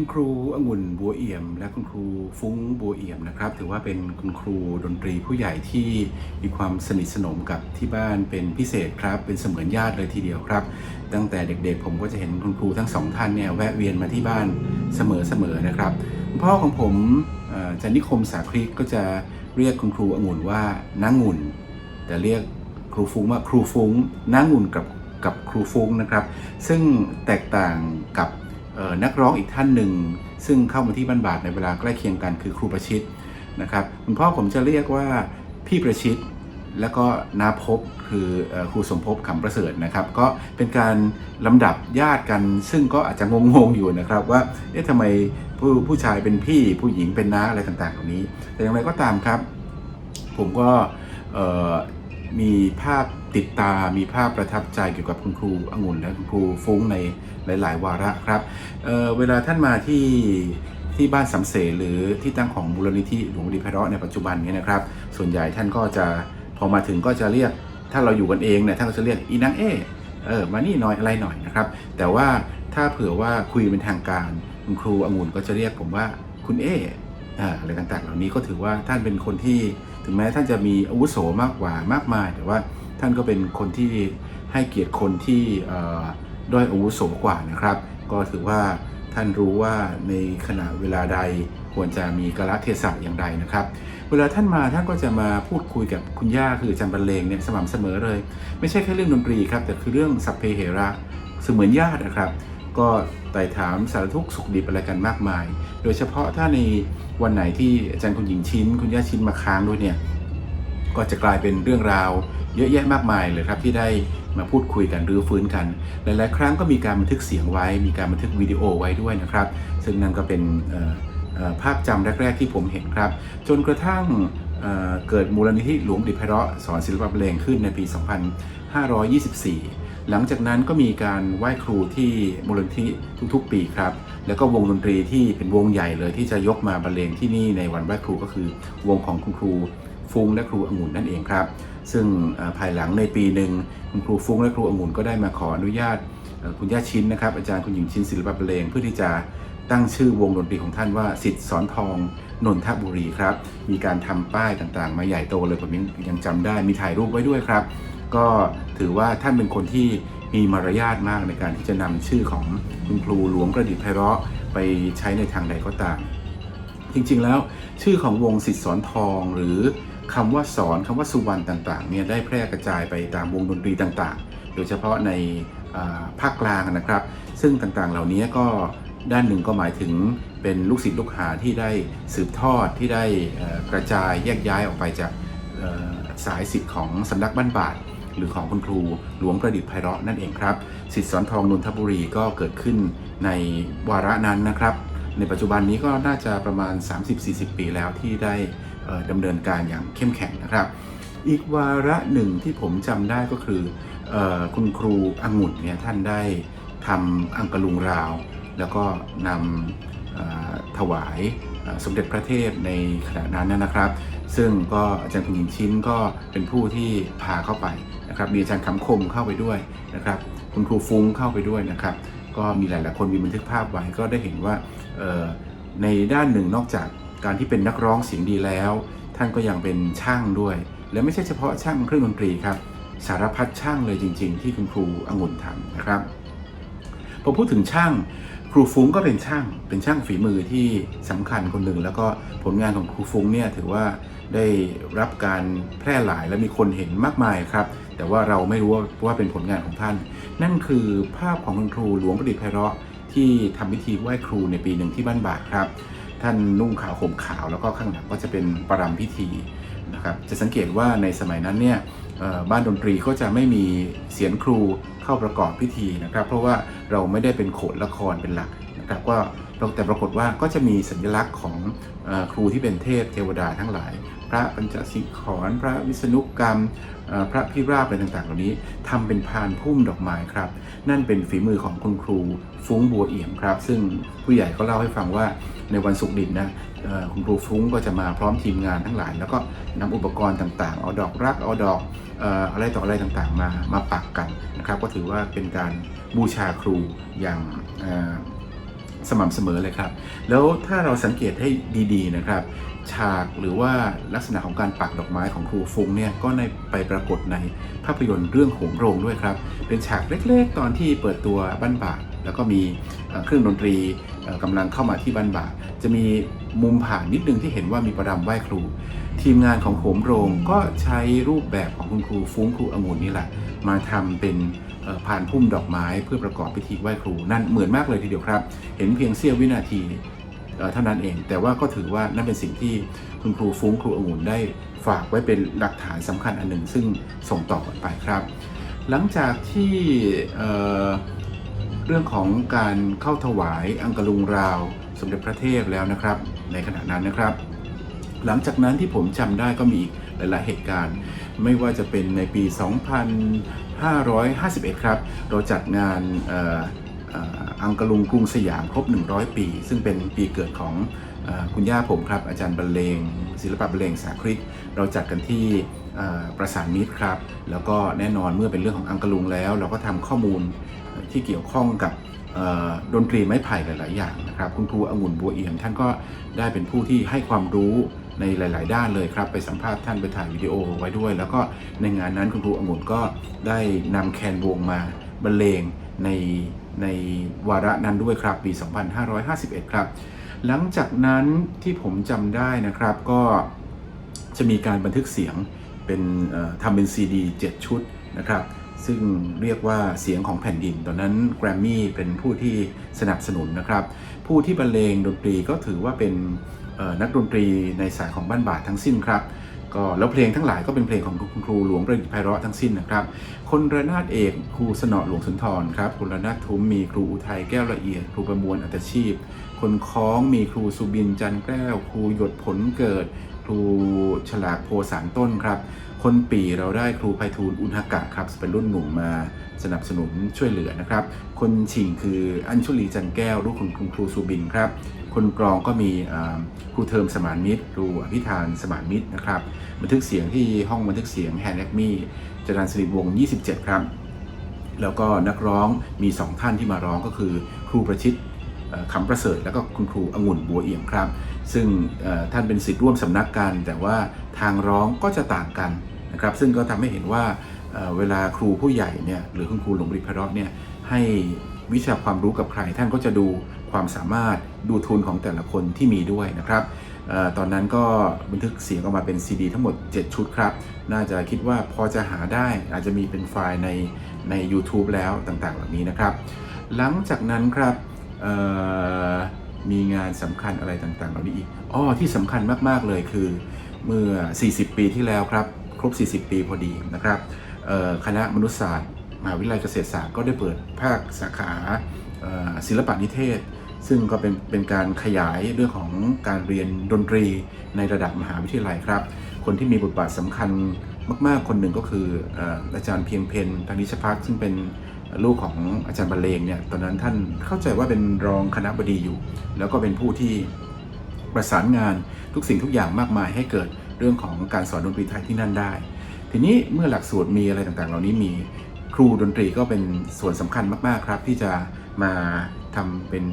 คุณครูองุ่นบัวเอี่ยม และคุณครูฟุ้งบัวเอี่ยมนะครับ ถือว่าเป็นคุณครูดนตรีผู้ใหญ่ที่มีความสนิทสนมกับที่บ้านเป็นพิเศษครับ เป็นเสมือนญาติเลยทีเดียวครับ ตั้งแต่เด็กๆ ผมก็จะเห็นคุณครูทั้งสองท่านเนี่ยแวะเวียนมาที่บ้านเสมอๆนะครับพ่อของผมจันนิคมสาคริกก็จะเรียกคุณครูองุ่นว่านางุ่น แต่เรียกครูฟุ้งว่าครูฟุ้งนางุ่นกับกับครูฟุ้งนะครับ ซึ่งแตกต่างกับ นักร้องอีกท่านหนึ่ง ซึ่งเข้ามาที่บ้านบาทในเวลาใกล้เคียงกันคือครูประชิตนะครับคุณพ่อผมจะเรียกว่าพี่ประชิตแล้วก็นาภพคือครูสมภพขำประเสริฐนะครับ ก็เป็นการลำดับญาติกัน ซึ่งก็อาจจะงงๆอยู่นะครับ ว่าเอ๊ะทำไมผู้ผู้ชายเป็นพี่ผู้หญิงเป็นน้าอะไรต่างๆเหล่านี้ แต่อย่างไรก็ตามครับ ผมก็ มีภาพติดตา มีภาพประทับใจเกี่ยวกับคุณครูองุ่นและคุณครูฟุ้งในหลาย ๆ วาระครับเเวลาท่านมาที่ที่บ้านสำเสหรือที่ตั้งของมูลนิธิหลวงดีไพเราะในปัจจุบันนี้นะครับ ส่วนใหญ่ท่านก็จะพอมาถึงก็จะเรียกถ้าเราอยู่กันเองเนี่ยท่านก็จะเรียกอีนางเอเออมานี่หน่อยอะไรหน่อยนะครับ แต่ว่าถ้าเผื่อว่าคุยเป็นทางการคุณครูองุ่นก็จะเรียกผมว่าคุณเออะไรต่างๆ เหล่านี้ก็ถือว่าท่านเป็นคนที่ ถึงแม้ท่านจะมีอาวุโสมากกว่ามากมาย แต่ว่าท่านก็เป็นคนที่ให้เกียรติคนที่ด้อยอาวุโสกว่านะครับ ก็ถือว่าท่านรู้ว่าในขณะเวลาใดควรจะมีกาลเทศะอย่างใดนะครับ เวลาท่านมาท่านก็จะมาพูดคุยกับคุณย่าคืออาจารย์บรรเลงเนี่ยสม่ำเสมอเลย ไม่ใช่แค่เรื่องดนตรีครับแต่คือเรื่องสัพเพเหระเสมือนญาตินะครับ ก็ไต่ถามสารทุกสุขดิบอะไรกันมากมาย โดยเฉพาะถ้าในวันไหนที่อาจารย์คุณหญิงชิ้น คุณย่าชิ้นมาค้างด้วยเนี่ย ก็จะกลายเป็นเรื่องราวเยอะแยะมากมายเลยครับที่ได้มาพูดคุยกันรื้อฟื้นกัน หลายๆ ครั้งก็มีการบันทึกเสียงไว้ มีการบันทึกวิดีโอไว้ด้วยนะครับ ซึ่งนั่นก็เป็นภาพจำแรก ๆ ที่ผมเห็นครับ จนกระทั่งเเกิดมูลนิธิหลวงดิพเราะสอนศิลปะบรรเลงขึ้นในปี 2524 หลังจากนั้นก็มีการไหว้ครูที่มูลนิธิทุกๆ ปีครับ แล้วก็วงดนตรีที่เป็นวงใหญ่เลยที่จะยกมาบรรเลงที่นี่ในวันไหว้ครูก็คือ วงของคุณครูฟุ้งและครูองุ่นนั่นเองครับ ซึ่งภายหลังในปีหนึ่งคุณครูฟุ้งและครูองุ่นก็ได้มาขออนุญาตคุณย่าชิ้นนะครับ อาจารย์คุณหญิงชิ้นศิลปะบรรเลงเพื่อที่จะตั้งชื่อวงดนตรีของท่านว่าสิทธิ์สอนทองนนทบุรีครับ มีการทำป้ายต่างๆ มาใหญ่โตเลยผมยังยังจำได้มีถ่ายรูปไว้ด้วยครับ ก็ถือว่าท่านเป็นคนที่มีมารยาทมากในการที่จะนำชื่อของคุณครูหลวงประดิษฐ์ไพเราะไปใช้ในทางใดก็ตาม จริงๆแล้วชื่อของวงสิทธิ์สอนทองหรือคำว่าสอนคำว่าสุวรรณต่างๆเนี่ยได้แพร่กระจายไปตามวงดนตรีต่างๆ โดยเฉพาะในภาคกลางนะครับ ซึ่งต่างๆเหล่านี้ก็ด้านหนึ่งก็หมายถึงเป็นลูกศิษย์ลูกหาที่ได้สืบทอดที่ได้กระจายแยกย้ายออกไปจากสายสิทธิ์ของสำนักบ้านบาท หรือของคุณครูหลวงประดิษฐ์ไพเราะนั่นเองครับสิทธิสอนทองนนทบุรีก็เกิดขึ้นในวาระนั้นนะครับ ในปัจจุบันนี้ก็น่าจะประมาณ 30-40 ปีแล้วที่ได้ดำเนินการอย่างเข้มแข็งนะครับ อีกวาระหนึ่งที่ผมจำได้ก็คืออคุณครูองุ่นเนี่ยท่านได้ทำอังกะลุงราว แล้วก็นำถวาย สมเด็จพระเทพในขณะนั้นนะครับ ซึ่งก็อาจารย์คุณหญิงชิ้นก็เป็นผู้ที่พาเข้าไปนะครับมีอาจารย์คำคมเข้าไปด้วยนะครับคุณครูฟุ้งเข้าไปด้วยนะครับ ก็มีหลาย ๆ คนมีบันทึกภาพไว้ก็ได้เห็นว่าในด้านหนึ่งนอกจากการที่เป็นนักร้องเสียงดีแล้ว ท่านก็ยังเป็นช่างด้วย และไม่ใช่เฉพาะช่างเครื่องดนตรีครับสารพัดช่างเลยจริง ๆ ที่คุณครูองุ่นทำนะครับพอพูดถึงช่าง ครูฟุ้งก็เป็นช่าง เป็นช่างฝีมือที่สำคัญคนหนึ่ง แล้วก็ผลงานของครูฟุ้งเนี่ยถือว่าได้รับการแพร่หลายและมีคนเห็นมากมายครับ แต่ว่าเราไม่รู้ว่าว่าเป็นผลงานของท่าน นั่นคือภาพของคุณครูหลวงประดิษฐ์ไพเราะที่ทำพิธีไหว้ครูในปีหนึ่งที่บ้านบาทครับ ท่านนุ่งขาวห่มขาวแล้วก็ข้างหลังก็จะเป็นประรำพิธีนะครับ จะสังเกตว่าในสมัยนั้นเนี่ย บ้านดนตรีก็จะไม่มีเสียงครูเข้าประกอบพิธีนะครับ เพราะว่าเราไม่ได้เป็นโขนละครเป็นหลักนะครับก็แต่ปรากฏว่าก็จะมีสัญลักษณ์ของครูที่เป็นเทพเทวดาทั้งหลาย พระปัญจสิกขรพระวิษณุกรรม พระพิราบอะไรต่างๆ เหล่านี้ทำเป็นพานพุ่มดอกไม้ครับ นั่นเป็นฝีมือของคุณครูฟุ้งบัวเอี่ยมครับ ซึ่งผู้ใหญ่ก็เล่าให้ฟังว่าในวันศุกร์ดินนะคุณครูฟุ้งก็จะมาพร้อมทีมงานทั้งหลาย แล้วก็นำอุปกรณ์ต่างๆ เอาดอกรักเอาดอกอะไรต่ออะไรต่างๆ มามาปักกันนะครับ ก็ถือว่าเป็นการบูชาครูอย่างสม่ำเสมอเลยครับ แล้วถ้าเราสังเกตให้ดีๆนะครับ ฉากหรือว่าลักษณะของการปักดอกไม้ของครูฟุ้งเนี่ยก็ในไปปรากฏในภาพยนตร์เรื่องโหมโรงด้วยครับ เป็นฉากเล็กๆ ตอนที่เปิดตัวบ้านบาทแล้วก็มีเครื่องดนตรีเอ่อกำลังเข้ามาที่บ้านบาทจะมีมุมผ่านนิดนึงที่เห็นว่ามีประดำไหว้ครู ทีมงานของโหมโรงก็ใช้รูปแบบของคุณครูฟุ้งครูองุ่นนี่แหละ มาทำเป็นผ่านพุ่มดอกไม้เพื่อประกอบพิธีไหว้ครู นั่นเหมือนมากเลยทีเดียวครับ เห็นเพียงเสี้ยววินาที เออเท่านั้นเอง แต่ว่าก็ถือว่านั่นเป็นสิ่งที่คุณครูฟุ้งครูองุ่นได้ฝากไว้เป็นหลักฐานสำคัญอันหนึ่ง ซึ่งส่งต่อกันไปครับ หลังจากที่เเรื่องของการเข้าถวายอังกลุงราว สมเด็จพระเทพแล้วนะครับ ในขณะนั้นนะครับ หลังจากนั้นที่ผมจำได้ก็มีอีกหลาย ๆ เหตุการณ์ ไม่ว่าจะเป็นในปี 2551 ครับ เราจัดงานเอังกะลุงกรุงสยามครบ 100 ปี ซึ่งเป็นปีเกิดของคุณย่าผมครับ อาจารย์บรรเลง ศิลปะบรรเลงสาคริก เราจัดกันที่ประสานมิตรครับ แล้วก็แน่นอนเมื่อเป็นเรื่องของอังกะลุงแล้ว เราก็ทำข้อมูลที่เกี่ยวข้องกับดนตรีไม้ไผ่หลาย ๆ อย่างนะครับคุณครูองุ่นบัวเอี่ยมท่านก็ได้เป็นผู้ที่ให้ความรู้ในหลาย ๆ ด้านเลยครับ ไปสัมภาษณ์ท่านไปถ่ายวิดีโอไว้ด้วย แล้วก็ในงานนั้นคุณครูองุ่นก็ได้นำแคนวงมาบรรเลง ในในวาระนั้นด้วยครับปี 2551 ครับ หลังจากนั้นที่ผมจำได้นะครับก็จะมีการบันทึกเสียงเป็นทำเป็นซีดี7ชุดนะครับ ซึ่งเรียกว่าเสียงของแผ่นดิน ตอนนั้นแกรมมี่เป็นผู้ที่สนับสนุนนะครับ ผู้ที่บรรเลงดนตรีก็ถือว่าเป็นนักดนตรีในสายของบ้านบาททั้งสิ้นครับ ก็แล้วเพลงทั้งหลายก็เป็นเพลงของคุณครูหลวงประดิษฐ์ไพเราะทั้งสิ้นนะครับ คนระนาดเอกครูสนอหลวงสุนทรครับคนระนาดทุ้มมีครูอุทัยแก้วละเอียด ครูประมวลอัตชีพ คนคล้องมีครูสุบินจันแก้ว ครูหยดผลเกิด ครูฉลากโพสารต้นครับ คนปีเราได้ครูไพฑูรย์อุณหกะครับเป็นรุ่นหนุ่มมาสนับสนุนช่วยเหลือนะครับ คนชิงคืออัญชุลีจันแก้วลูกคุณคุณครูสุบินครับ คนกรองก็มีครูเทอมสมานมิตรครูอภิธานสมานมิตรนะครับบันทึกเสียงที่ห้องบันทึกเสียงแฮนด์แอคมี่จรันสิริวงศ์27 ครับ แล้วก็นักร้องมี 2 ท่านที่มาร้องก็คือครูประชิตคำประเสริฐแล้วก็คุณครูองุ่นบัวเอี่ยมครับ ซึ่งท่านเป็นสิทธิ์ร่วมสำนักกัน แต่ว่าทางร้องก็จะต่างกัน นะครับซึ่งก็ทำให้เห็นว่าเเวลาครูผู้ใหญ่เนี่ยหรือคุณครูหลวงบริพเราะเนี่ยให้วิชาความรู้กับใครท่านก็จะดูความสามารถดูทุนของแต่ละคนที่มีด้วยนะครับออตอนนั้นก็บันทึกเสียงออกมาเป็นซีดีทั้งหมด 7 ชุดครับ น่าจะคิดว่าพอจะหาได้อาจจะมีเป็นไฟล์ในใน YouTube แล้วต่างๆ เหล่านี้นะครับ หลังจากนั้นครับมีงานสำคัญอะไรต่างๆ เหล่านี้อีก อ้อที่สำคัญมากๆเลยคือเมื่อ 40 ปีที่แล้วครับ ครบ 40 ปีพอดีนะครับคณะมนุษยศาสตร์มหาวิทยาลัยเกษตรศาสตร์ก็ได้เปิดภาคสาขาศิลปะนิเทศ ซึ่งก็เป็นเป็นการขยายเรื่องของการเรียนดนตรีในระดับมหาวิทยาลัยครับ คนที่มีบทบาทสำคัญมากๆ คนหนึ่งก็คือเอ่ออาจารย์เพียงเพนทางนิชพักซึ่งเป็นลูกของอาจารย์บรรเลงเนี่ยตอนนั้นท่านเข้าใจว่าเป็นรองคณะบดีอยู่ แล้วก็เป็นผู้ที่ประสานงานทุกสิ่งทุกอย่างมากมายให้เกิด เรื่องของการสอนดนตรีไทยที่นั่นได้ ทีนี้เมื่อหลักสูตรมีอะไรต่างๆ เหล่านี้มีครูดนตรีก็เป็นส่วนสำคัญมากๆครับที่จะมาทำเป็น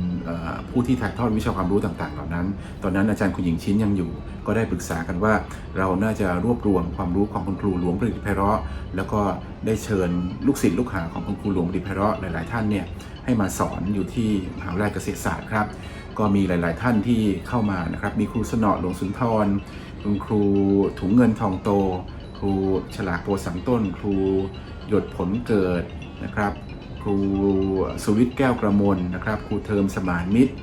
ผู้ที่ถ่ายทอดวิชาความรู้ต่างๆ เหล่านั้น ตอนนั้นอาจารย์คุณหญิงชิ้นยังอยู่ ก็ได้ปรึกษากันว่าเราน่าจะรวบรวมความรู้ของคุณครูหลวงประดิษฐ์ไพเราะ แล้วก็ได้เชิญลูกศิษย์ลูกหาของคุณครูหลวงประดิษฐ์ไพเราะหลายๆ ท่านเนี่ยให้มาสอนอยู่ที่มหาวิทยาลัยเกษตรศาสตร์ครับ ก็มีหลาย ๆ ท่านที่เข้ามานะครับ มีครูสนอหลวงสุนทร คุณครูถุงเงินทองโต ครูฉลากโพสังต้น ครูหยดผลเกิดนะครับ ครูสุวิทย์แก้วกระมนนะครับ ครูเทอมสมานมิตร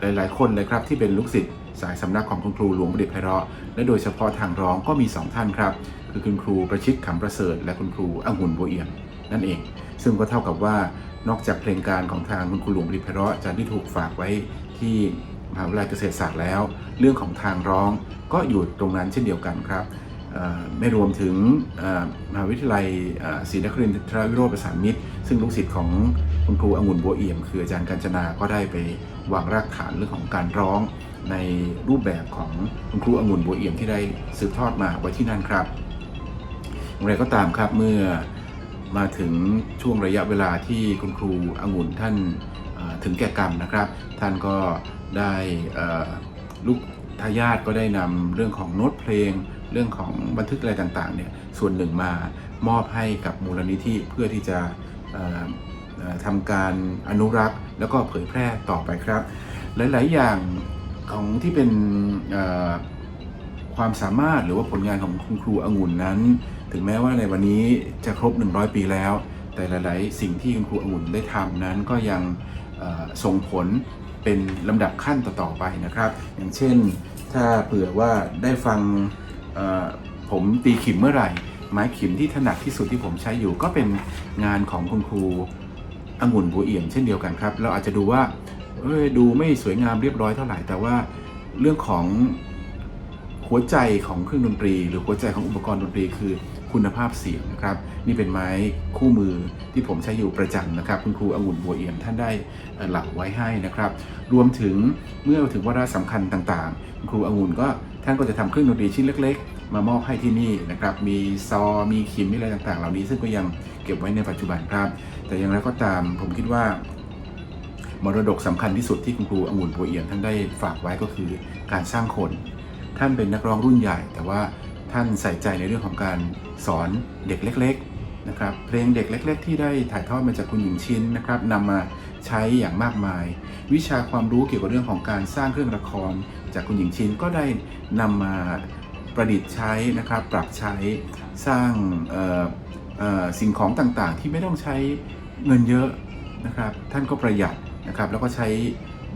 หลาย ๆ คนเลยครับที่เป็นลูกศิษย์สายสำนักของคุณครูหลวงประดิษฐ์ไพเราะและโดยเฉพาะทางร้องก็มี 2 ท่านครับ คือคุณครูประชิตขำประเสริฐ และคุณครูองุ่นบัวเอี่ยมนั่นเอง ซึ่งก็เท่ากับว่านอกจากเพลงการของทางคุณครูหลวงประดิษฐ์ไพเราะจารย์ที่ถูกฝากไว้ที่ หาวิทยาลัยเกษตรศาสตร์แล้ว เรื่องของทางร้องก็อยู่ตรงนั้นเช่นเดียวกันครับไม่รวมถึงมหาวิทยาลัยศรีนครินทรวิโรธประสานมิตร ซึ่งลูกศิษย์ของคุณครูองุ่นบัวเอี่ยม คืออาจารย์กัญจนาก็ได้ไปวางรากฐานเรื่องของการร้องในรูปแบบของคุณครูองุ่นบัวเอี่ยมที่ได้สืบทอดมาไว้ที่นั่นครับอย่างไรก็ตามครับเมื่อมาถึงช่วงระยะเวลาที่คุณครูองุ่นท่านถึงแก่กรรมนะครับ ท่านก็ ได้ลูกทายาทก็ได้นำเรื่องของโน้ตเพลง เรื่องของบันทึกอะไรต่างๆเนี่ยส่วนหนึ่งมามอบให้กับมูลนิธิเพื่อที่จะเอ่อเอ่อทำการอนุรักษ์ แล้วก็เผยแพร่ต่อไปครับ หลาย ๆ อย่างของที่เป็นความสามารถหรือว่าผลงานของคุณครูองุ่นนั้น ถึงแม้ว่าในวันนี้จะครบ 100 ปีแล้ว แต่หลาย ๆ สิ่งที่คุณครูองุ่นได้ทำนั้นก็ยังส่งผล เป็นลำดับขั้นต่อๆไปนะครับ อย่างเช่นถ้าเผื่อว่าได้ฟังผมตีขิมเมื่อไหร่ ไม้ขิมที่ถนัดที่สุดที่ผมใช้อยู่ ก็เป็นงานของคุณครูองุ่นบัวเอี่ยมเช่นเดียวกันครับ เราอาจจะดูว่าเอ้ยดูไม่สวยงามเรียบร้อยเท่าไหร่ แต่ว่าเรื่องของหัวใจของเครื่องดนตรี หรือหัวใจของอุปกรณ์ดนตรีคือ คุณภาพเสียงนะครับนี่เป็นไม้คู่มือที่ผมใช้อยู่ประจำนะครับ คุณครูองุ่นบัวเอี่ยมท่านได้เหลักไว้ให้นะครับ รวมถึงเมื่อถึงวาระสำคัญต่างๆ คุณครูองุ่นก็ท่านก็จะทำเครื่องดนตรีชิ้นเล็ก ๆ มามอบให้ที่นี่นะครับ มีซอ มีขิมมีอะไรต่างๆ เหล่านี้ซึ่งก็ยังเก็บไว้ในปัจจุบันครับ แต่อย่างไรก็ตามผมคิดว่ามรดกสำคัญที่สุดที่คุณครูองุ่นบัวเอี่ยมท่านได้ฝากไว้ก็คือการสร้างคน ท่านเป็นนักร้องรุ่นใหญ่ แต่ว่า ท่านใส่ใจในเรื่องของการสอนเด็กเล็กๆนะครับเพลงเด็กเล็ก ๆ ที่ได้ถ่ายทอดมาจากคุณหญิงชินนะครับนำมาใช้อย่างมากมาย วิชาความรู้เกี่ยวกับเรื่องของการสร้างเครื่องละคร จากคุณหญิงชินก็ได้นำมาประดิษฐ์ใช้นะครับปรับใช้สร้างสิ่งของต่างๆ ที่ไม่ต้องใช้เงินเยอะนะครับท่านก็ประหยัดนะครับแล้วก็ใช้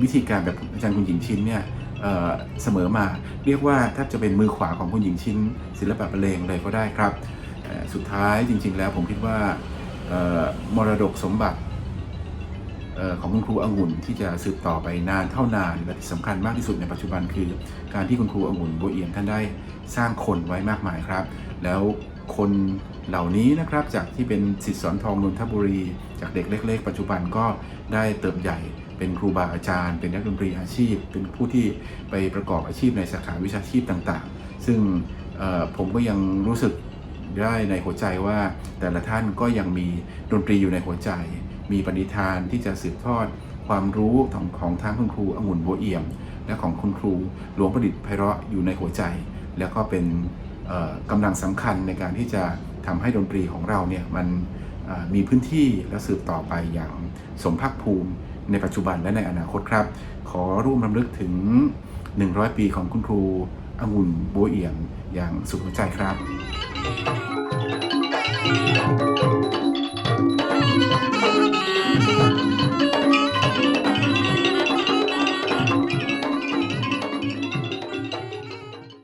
วิธีการแบบอาจารย์คุณหญิงชินเนี่ย เเสมอมา เรียกว่าแทบจะเป็นมือขวาของคุณหญิงชิ้น ศิลปะบรรเลงเลยก็ได้ครับ สุดท้ายจริง ๆ แล้วผมคิดว่ามรดกสมบัติออของคุณครูองุ่นที่จะสืบต่อไปนานเท่านานและที่สำคัญมากที่สุดในปัจจุบันคือ การที่คุณครูองุ่นบัวเอียมท่านได้สร้างคนไว้มากมายครับ แล้วคนเหล่านี้นะครับจากที่เป็นสิทธิสอนทองนนทบุรี จากเด็กเล็ก ๆ ปัจจุบันก็ได้เติบใหญ่ เป็นครูบาอาจารย์ เป็นนักดนตรีอาชีพ เป็นผู้ที่ไปประกอบอาชีพในสาขาวิชาชีพต่างๆ ซึ่งผมก็ยังรู้สึกได้ในหัวใจว่าแต่ละท่านก็ยังมีดนตรีอยู่ในหัวใจ มีปณิธานที่จะสืบทอดความรู้ของของทั้งคุณครูองุ่นบัวเอี่ยม และของคุณครูหลวงประดิษฐ์ไพเราะอยู่ในหัวใจ แล้วก็เป็นกำลังสำคัญในการที่จะทำให้ดนตรีของเราเนี่ยมันมีพื้นที่และสืบต่อไปอย่างสมภาคภูมิ ในปัจจุบันและในอนาคตครับ ขอร่วมรำลึกถึง 100 ปีของคุณครูองุ่นบัวเอี่ยมอย่างสุดหัวใจครับ